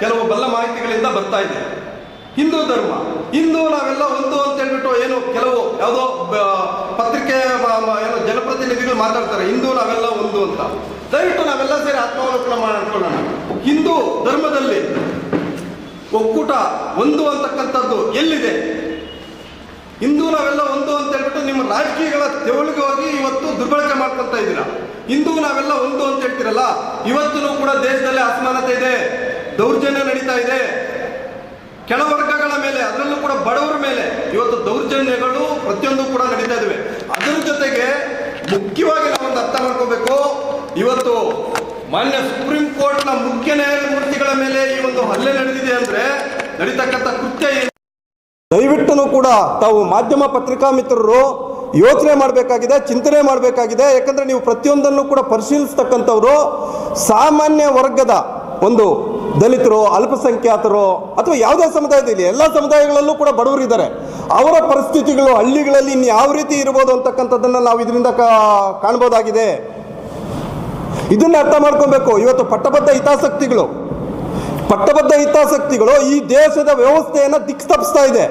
ಕೆಲವು ಬಲ್ಲ ಮಾಹಿತಿಗಳಿಂದ ಬರ್ತಾ ಇದೆ. ಹಿಂದೂ ಧರ್ಮ, ಹಿಂದೂ ನಾವೆಲ್ಲ ಒಂದು ಅಂತ ಹೇಳ್ಬಿಟ್ಟು ಏನು ಕೆಲವು ಯಾವುದೋ ಪತ್ರಿಕೆ ಏನೋ ಜನಪ್ರತಿನಿಧಿಗಳು ಮಾತಾಡ್ತಾರೆ, ಹಿಂದೂ ನಾವೆಲ್ಲ ಒಂದು ಅಂತ. ದಯವಿಟ್ಟು ನಾವೆಲ್ಲ ಸೇರಿ ಆತ್ಮಾವಲೋಕನ ಮಾಡ್ಕೊಳ್ಳೋಣ. ಹಿಂದೂ ಧರ್ಮದಲ್ಲಿ ಒಕ್ಕೂಟ ಒಂದು ಅಂತಕ್ಕಂಥದ್ದು ಎಲ್ಲಿದೆ? ಹಿಂದೂ ನಾವೆಲ್ಲ ಒಂದು ಅಂತ ಹೇಳ್ಬಿಟ್ಟು ನಿಮ್ಮ ರಾಜಕೀಯಗಳ ತೆವಳಿಗಾಗಿ ಇವತ್ತು ದುರ್ಬಳಕೆ ಮಾಡ್ಕೊಳ್ತಾ ಇದ್ದೀರಾ? ಹಿಂದೂ ನಾವೆಲ್ಲ ಒಂದು ಅಂತ ಹೇಳ್ತೀರಲ್ಲ, ಇವತ್ತು ಕೂಡ ದೇಶದಲ್ಲಿ ಅಸಮಾನತೆ ಇದೆ. ದೌರ್ಜನ್ಯ ನಡೀತಾ ಇದೆ. ಕೆಳವರ್ಗಗಳ ಮೇಲೆ, ಅದರಲ್ಲೂ ಕೂಡ ಬಡವರ ಮೇಲೆ ಇವತ್ತು ದೌರ್ಜನ್ಯಗಳು ಪ್ರತಿಯೊಂದು ಕೂಡ ನಡೀತಾ ಇದಾವೆ. ಅದರ ಜೊತೆಗೆ ಮುಖ್ಯವಾಗಿ ನಾವೊಂದು ಅರ್ಥ ಮಾಡ್ಕೋಬೇಕು. ಇವತ್ತು ಮಾನ್ಯ ಸುಪ್ರೀಂ ಕೋರ್ಟ್ನ ಮುಖ್ಯ ನ್ಯಾಯಮೂರ್ತಿಗಳ ಮೇಲೆ ಈ ಒಂದು ಹಲ್ಲೆ ನಡೆದಿದೆ ಅಂದ್ರೆ ನಡೀತಕ್ಕಂಥ ಕೃತ್ಯ ದಯವಿಟ್ಟು ಕೂಡ ತಾವು ಮಾಧ್ಯಮ ಪತ್ರಿಕಾ ಮಿತ್ರರು ಯೋಚನೆ ಮಾಡಬೇಕಾಗಿದೆ, ಚಿಂತನೆ ಮಾಡಬೇಕಾಗಿದೆ. ಯಾಕಂದ್ರೆ ನೀವು ಪ್ರತಿಯೊಂದನ್ನು ಕೂಡ ಪರಿಶೀಲಿಸ್ತಕ್ಕಂಥವ್ರು ಸಾಮಾನ್ಯ ವರ್ಗದ ಒಂದು ದಲಿತರು, ಅಲ್ಪಸಂಖ್ಯಾತರು ಅಥವಾ ಯಾವುದೇ ಸಮುದಾಯದಲ್ಲಿ ಎಲ್ಲ ಸಮುದಾಯಗಳಲ್ಲೂ ಕೂಡ ಬಡವರು ಇದ್ದಾರೆ. ಅವರ ಪರಿಸ್ಥಿತಿಗಳು, ಹಳ್ಳಿಗಳಲ್ಲಿ ಇನ್ನು ಯಾವ ರೀತಿ ಇರ್ಬೋದು ಅಂತಕ್ಕಂಥದ್ದನ್ನು ನಾವು ಇದರಿಂದ ಕಾಣ್ಬೋದಾಗಿದೆ. ಇದನ್ನ ಅರ್ಥ ಮಾಡ್ಕೊಬೇಕು. ಇವತ್ತು ಪಟ್ಟಬದ್ಧ ಹಿತಾಸಕ್ತಿಗಳು ಪಟ್ಟಬದ್ಧ ಹಿತಾಸಕ್ತಿಗಳು ಈ ದೇಶದ ವ್ಯವಸ್ಥೆಯನ್ನು ದಿಕ್ಸ್ತಪಿಸ್ತಾ ಇದೆ.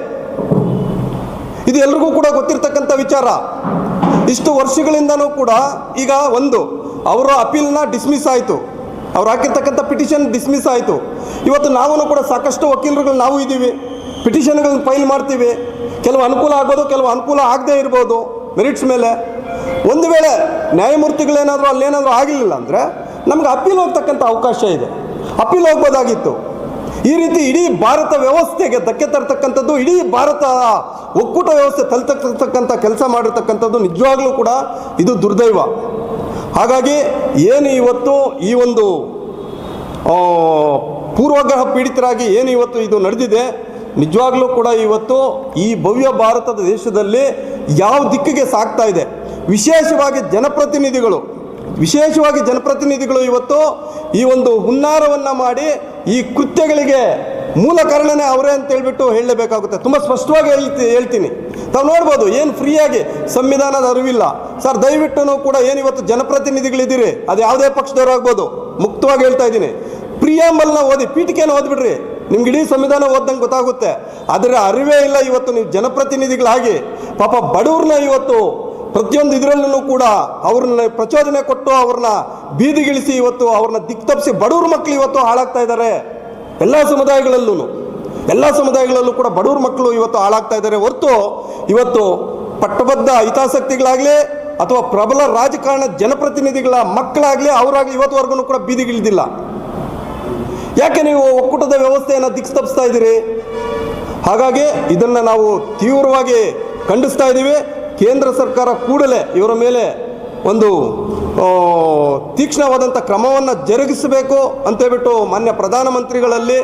ಇದು ಎಲ್ರಿಗೂ ಕೂಡ ಗೊತ್ತಿರ್ತಕ್ಕಂಥ ವಿಚಾರ. ಇಷ್ಟು ವರ್ಷಗಳಿಂದನೂ ಕೂಡ ಈಗ ಒಂದು, ಅವರ ಅಪೀಲ್ನ ಡಿಸ್ಮಿಸ್ ಆಯಿತು. ಅವ್ರು ಹಾಕಿರ್ತಕ್ಕಂಥ ಪಿಟಿಷನ್ ಡಿಸ್ಮಿಸ್ ಆಯಿತು. ಇವತ್ತು ನಾವೂ ಕೂಡ ಸಾಕಷ್ಟು ವಕೀಲರುಗಳು ನಾವು ಇದ್ದೀವಿ. ಪಿಟಿಷನ್ಗಳನ್ನ ಫೈಲ್ ಮಾಡ್ತೀವಿ. ಕೆಲವು ಅನುಕೂಲ ಆಗ್ಬೋದು ಕೆಲವು ಅನುಕೂಲ ಆಗದೇ ಇರ್ಬೋದು ಮೆರಿಟ್ಸ್ ಮೇಲೆ. ಒಂದು ವೇಳೆ ನ್ಯಾಯಮೂರ್ತಿಗಳೇನಾದರೂ ಅಲ್ಲೇನಾದರೂ ಆಗಲಿಲ್ಲ ಅಂದರೆ ನಮ್ಗೆ ಅಪೀಲ್ ಹೋಗ್ತಕ್ಕಂಥ ಅವಕಾಶ ಇದೆ. ಅಪೀಲ್ ಹೋಗ್ಬೋದಾಗಿತ್ತು. ಈ ರೀತಿ ಇಡೀ ಭಾರತ ವ್ಯವಸ್ಥೆಗೆ ಧಕ್ಕೆ ತರ್ತಕ್ಕಂಥದ್ದು, ಇಡೀ ಭಾರತ ಒಕ್ಕೂಟ ವ್ಯವಸ್ಥೆ ತಲುತಕ್ಕಂಥ ಕೆಲಸ ಮಾಡಿರ್ತಕ್ಕಂಥದ್ದು ನಿಜವಾಗ್ಲೂ ಕೂಡ ಇದು ದುರ್ದೈವ. ಹಾಗಾಗಿ ಏನು ಇವತ್ತು ಈ ಒಂದು ಪೂರ್ವಗ್ರಹ ಪೀಡಿತರಾಗಿ ಏನು ಇವತ್ತು ಇದು ನಡೆದಿದೆ, ನಿಜವಾಗ್ಲೂ ಕೂಡ ಇವತ್ತು ಈ ಭವ್ಯ ಭಾರತದ ದೇಶದಲ್ಲಿ ಯಾವ ದಿಕ್ಕಿಗೆ ಸಾಗ್ತಾ ಇದೆ. ವಿಶೇಷವಾಗಿ ಜನಪ್ರತಿನಿಧಿಗಳು ವಿಶೇಷವಾಗಿ ಜನಪ್ರತಿನಿಧಿಗಳು ಇವತ್ತು ಈ ಒಂದು ಹುನ್ನಾರವನ್ನು ಮಾಡಿ ಈ ಕೃತ್ಯಗಳಿಗೆ ಮೂಲ ಕಾರಣನೇ ಅವರೇ ಅಂತ ಹೇಳ್ಬಿಟ್ಟು ಹೇಳಲೇಬೇಕಾಗುತ್ತೆ. ತುಂಬ ಸ್ಪಷ್ಟವಾಗಿ ಹೇಳ್ತಿ, ಹೇಳ್ತೀನಿ. ತಾವು ನೋಡ್ಬೋದು, ಏನು ಫ್ರೀಯಾಗಿ ಸಂವಿಧಾನದ ಅರಿವಿಲ್ಲ. ಸರ್, ದಯವಿಟ್ಟು ಕೂಡ ಏನು ಇವತ್ತು ಜನಪ್ರತಿನಿಧಿಗಳಿದ್ದೀರಿ, ಅದು ಯಾವುದೇ ಪಕ್ಷದವ್ರು ಆಗ್ಬೋದು. ಮುಕ್ತವಾಗಿ ಹೇಳ್ತಾ ಇದ್ದೀನಿ. ಪ್ರಿಯಾಂಬಲ್ನ ಓದಿ ಪೀಠಿಕೆಯನ್ನು ಓದ್ಬಿಡ್ರಿ. ನಿಮ್ಗೆ ಇಡೀ ಸಂವಿಧಾನ ಓದ್ದಂಗೆ ಗೊತ್ತಾಗುತ್ತೆ. ಅದರ ಅರಿವೇ ಇಲ್ಲ ಇವತ್ತು ನೀವು ಜನಪ್ರತಿನಿಧಿಗಳಾಗಿ. ಪಾಪ ಬಡವ್ರನ್ನ ಇವತ್ತು ಪ್ರತಿಯೊಂದು ಇದರಲ್ಲೂ ಕೂಡ ಅವ್ರನ್ನ ಪ್ರಚೋದನೆ ಕೊಟ್ಟು ಅವ್ರನ್ನ ಬೀದಿಗಿಳಿಸಿ ಇವತ್ತು ಅವ್ರನ್ನ ದಿಕ್ತಪ್ಪಿಸಿ ಬಡವ್ರ ಮಕ್ಕಳು ಇವತ್ತು ಹಾಳಾಗ್ತಾ ಇದ್ದಾರೆ. ಎಲ್ಲ ಸಮುದಾಯಗಳಲ್ಲೂ ಎಲ್ಲ ಸಮುದಾಯಗಳಲ್ಲೂ ಕೂಡ ಬಡವ್ರ ಮಕ್ಕಳು ಇವತ್ತು ಹಾಳಾಗ್ತಾ ಇದ್ದಾರೆ. ಹೊರತು ಇವತ್ತು ಪಟ್ಟಬದ್ಧ ಹಿತಾಸಕ್ತಿಗಳಾಗಲಿ ಅಥವಾ ಪ್ರಬಲ ರಾಜಕಾರಣ ಜನಪ್ರತಿನಿಧಿಗಳ ಮಕ್ಕಳಾಗಲಿ ಅವರಾಗಲಿ ಇವತ್ತುವರೆಗೂ ಕೂಡ ಬೀದಿಗಿಳಿದಿಲ್ಲ. ಯಾಕೆ ನೀವು ಒಕ್ಕೂಟದ ವ್ಯವಸ್ಥೆಯನ್ನು ದಿಕ್ಸ್ತಪಿಸ್ತಾ ಇದ್ದೀರಿ? ಹಾಗಾಗಿ ಇದನ್ನು ನಾವು ತೀವ್ರವಾಗಿ ಖಂಡಿಸ್ತಾ ಇದ್ದೀವಿ. ಕೇಂದ್ರ ಸರ್ಕಾರ ಕೂಡಲೇ ಇವರ ಮೇಲೆ ಒಂದು ತೀಕ್ಷ್ಣವಾದಂಥ ಕ್ರಮವನ್ನು ಜರುಗಿಸಬೇಕು ಅಂತೇಳ್ಬಿಟ್ಟು ಮಾನ್ಯ ಪ್ರಧಾನಮಂತ್ರಿಗಳಲ್ಲಿ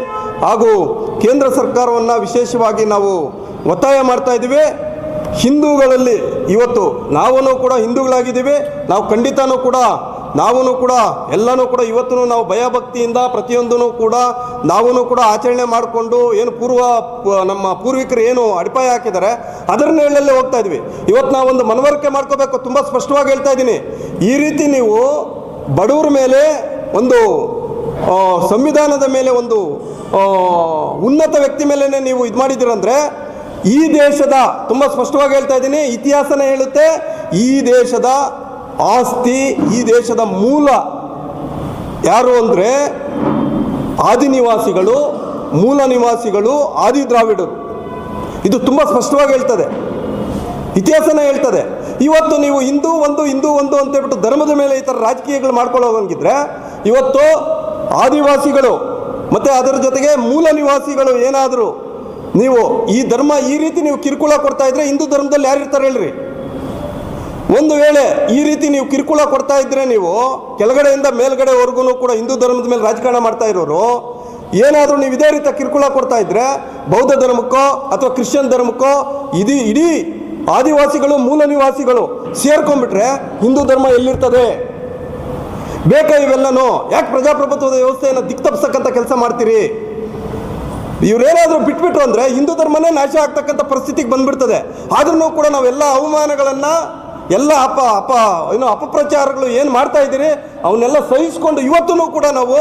ಹಾಗೂ ಕೇಂದ್ರ ಸರ್ಕಾರವನ್ನು ವಿಶೇಷವಾಗಿ ನಾವು ಒತ್ತಾಯ ಮಾಡ್ತಾ ಇದ್ದೀವಿ. ಹಿಂದೂಗಳಲ್ಲಿ ಇವತ್ತು ನಾವೂ ಕೂಡ ಹಿಂದೂಗಳಾಗಿದ್ದೀವಿ. ನಾವು ಖಂಡಿತನೂ ಕೂಡ ನಾವೂ ಕೂಡ, ಎಲ್ಲನೂ ಕೂಡ ಇವತ್ತು ನಾವು ಭಯಭಕ್ತಿಯಿಂದ ಪ್ರತಿಯೊಂದೂ ಕೂಡ ನಾವೂ ಕೂಡ ಆಚರಣೆ ಮಾಡಿಕೊಂಡು ಏನು ಪೂರ್ವ ನಮ್ಮ ಪೂರ್ವಿಕರು ಏನು ಅಡಿಪಾಯ ಹಾಕಿದ್ದಾರೆ ಅದರ ನೆರಳಲ್ಲೇ ಹೋಗ್ತಾ ಇದ್ವಿ. ಇವತ್ತು ನಾವೊಂದು ಮನವರಿಕೆ ಮಾಡ್ಕೋಬೇಕು ತುಂಬ ಸ್ಪಷ್ಟವಾಗಿ ಹೇಳ್ತಾ ಇದ್ದೀನಿ. ಈ ರೀತಿ ನೀವು ಬಡವರ ಮೇಲೆ ಒಂದು ಸಂವಿಧಾನದ ಮೇಲೆ ಒಂದು ಉನ್ನತ ವ್ಯಕ್ತಿ ಮೇಲೇ ನೀವು ಇದು ಮಾಡಿದ್ದೀರಂದ್ರೆ, ಈ ದೇಶದ, ತುಂಬ ಸ್ಪಷ್ಟವಾಗಿ ಹೇಳ್ತಾ ಇದ್ದೀನಿ, ಇತಿಹಾಸನೇ ಹೇಳುತ್ತೆ, ಈ ದೇಶದ ಆಸ್ತಿ ಈ ದೇಶದ ಮೂಲ ಯಾರು ಅಂದರೆ ಆದಿ ನಿವಾಸಿಗಳು, ಮೂಲ ನಿವಾಸಿಗಳು ಆದಿ ದ್ರಾವಿಡರು. ಇದು ತುಂಬ ಸ್ಪಷ್ಟವಾಗಿ ಹೇಳ್ತದೆ. ಇತಿಹಾಸನ ಹೇಳ್ತದೆ. ಇವತ್ತು ನೀವು ಹಿಂದೂ, ಒಂದು ಹಿಂದೂ, ಒಂದು ಅಂತ ಹೇಳ್ಬಿಟ್ಟು ಧರ್ಮದ ಮೇಲೆ ಈ ಥರ ರಾಜಕೀಯಗಳು ಮಾಡ್ಕೊಳ್ಳೋವಂಗಿದ್ರೆ, ಇವತ್ತು ಆದಿವಾಸಿಗಳು ಮತ್ತು ಅದರ ಜೊತೆಗೆ ಮೂಲ ನಿವಾಸಿಗಳು ಏನಾದರೂ ನೀವು ಈ ಧರ್ಮ ಈ ರೀತಿ ನೀವು ಕಿರುಕುಳ ಕೊಡ್ತಾ ಇದ್ರೆ ಹಿಂದೂ ಧರ್ಮದಲ್ಲಿ ಯಾರು ಇರ್ತಾರೆ ಹೇಳ್ರಿ? ಒಂದು ವೇಳೆ ಈ ರೀತಿ ನೀವು ಕಿರುಕುಳ ಕೊಡ್ತಾ ಇದ್ರೆ ನೀವು ಕೆಳಗಡೆಯಿಂದ ಮೇಲ್ಗಡೆವರೆಗೂ ಕೂಡ ಹಿಂದೂ ಧರ್ಮದ ಮೇಲೆ ರಾಜಕಾರಣ ಮಾಡ್ತಾ ಇರೋರು, ಏನಾದರೂ ನೀವು ಇದೇ ರೀತಿ ಕಿರುಕುಳ ಕೊಡ್ತಾ ಇದ್ರೆ ಬೌದ್ಧ ಧರ್ಮಕ್ಕೋ ಅಥವಾ ಕ್ರಿಶ್ಚಿಯನ್ ಧರ್ಮಕ್ಕೋ ಇದು ಇಡೀ ಆದಿವಾಸಿಗಳು, ಮೂಲ ನಿವಾಸಿಗಳು ಸೇರ್ಕೊಂಡ್ಬಿಟ್ರೆ ಹಿಂದೂ ಧರ್ಮ ಎಲ್ಲಿರ್ತದೆ? ಬೇಕಾ ಇವೆಲ್ಲನೂ? ಯಾಕೆ ಪ್ರಜಾಪ್ರಭುತ್ವದ ವ್ಯವಸ್ಥೆಯನ್ನು ದಿಕ್ತಪ್ಸಕ್ಕಂಥ ಕೆಲಸ ಮಾಡ್ತೀರಿ? ಇವರೇನಾದರೂ ಬಿಟ್ಬಿಟ್ರು ಅಂದರೆ ಹಿಂದೂ ಧರ್ಮನೇ ನಾಶ ಆಗ್ತಕ್ಕಂಥ ಪರಿಸ್ಥಿತಿಗೆ ಬಂದ್ಬಿಡ್ತದೆ. ಆದ್ರೂ ಕೂಡ ನಾವೆಲ್ಲ ಅವಮಾನಗಳನ್ನು ಎಲ್ಲ ಅಪ ಅಪ ಏನು ಅಪಪ್ರಚಾರಗಳು ಏನು ಮಾಡ್ತಾ ಇದ್ದೀರಿ? ಅವನ್ನೆಲ್ಲ ಸಹಿಸಿಕೊಂಡು ಇವತ್ತೂ ಕೂಡ ನಾವು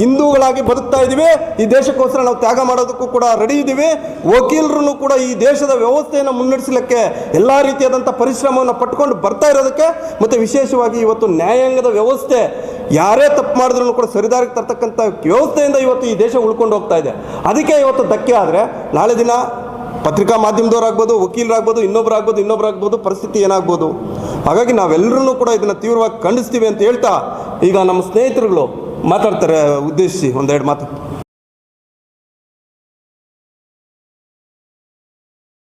ಹಿಂದೂಗಳಾಗಿ ಬದುಕ್ತಾ ಇದ್ದೀವಿ. ಈ ದೇಶಕ್ಕೋಸ್ಕರ ನಾವು ತ್ಯಾಗ ಮಾಡೋದಕ್ಕೂ ಕೂಡ ರೆಡಿ ಇದ್ದೀವಿ. ವಕೀಲರು ಕೂಡ ಈ ದೇಶದ ವ್ಯವಸ್ಥೆಯನ್ನು ಮುನ್ನಡೆಸಲಿಕ್ಕೆ ಎಲ್ಲ ರೀತಿಯಾದಂಥ ಪರಿಶ್ರಮವನ್ನು ಪಟ್ಕೊಂಡು ಬರ್ತಾ ಇರೋದಕ್ಕೆ ಮತ್ತು ವಿಶೇಷವಾಗಿ ಇವತ್ತು ನ್ಯಾಯಾಂಗದ ವ್ಯವಸ್ಥೆ ಯಾರೇ ತಪ್ಪು ಮಾಡಿದ್ರು ಕೂಡ ಸರಿದಾರಿಗೆ ತರ್ತಕ್ಕಂಥ ವ್ಯವಸ್ಥೆಯಿಂದ ಇವತ್ತು ಈ ದೇಶ ಉಳ್ಕೊಂಡು ಹೋಗ್ತಾ ಇದೆ. ಅದಕ್ಕೆ ಇವತ್ತು ಧಕ್ಕೆ ಆದರೆ ನಾಳೆ ದಿನ ಪತ್ರಿಕಾ ಮಾಧ್ಯಮದವರಾಗ್ಬೋದು ವಕೀಲರಾಗ್ಬೋದು ಇನ್ನೊಬ್ಬರಾಗ್ಬೋದು ಇನ್ನೊಬ್ಬರಾಗ್ಬೋದು ಪರಿಸ್ಥಿತಿ ಏನಾಗ್ಬೋದು? ಹಾಗಾಗಿ ನಾವೆಲ್ಲರೂ ಕೂಡ ಇದನ್ನು ತೀವ್ರವಾಗಿ ಖಂಡಿಸ್ತೀವಿ ಅಂತ ಹೇಳ್ತಾ ಈಗ ನಮ್ಮ ಸ್ನೇಹಿತರುಗಳು ಮಾತಾಡ್ತಾರೆ, ಉದ್ದೇಶಿಸಿ ಒಂದೆರಡು ಮಾತು.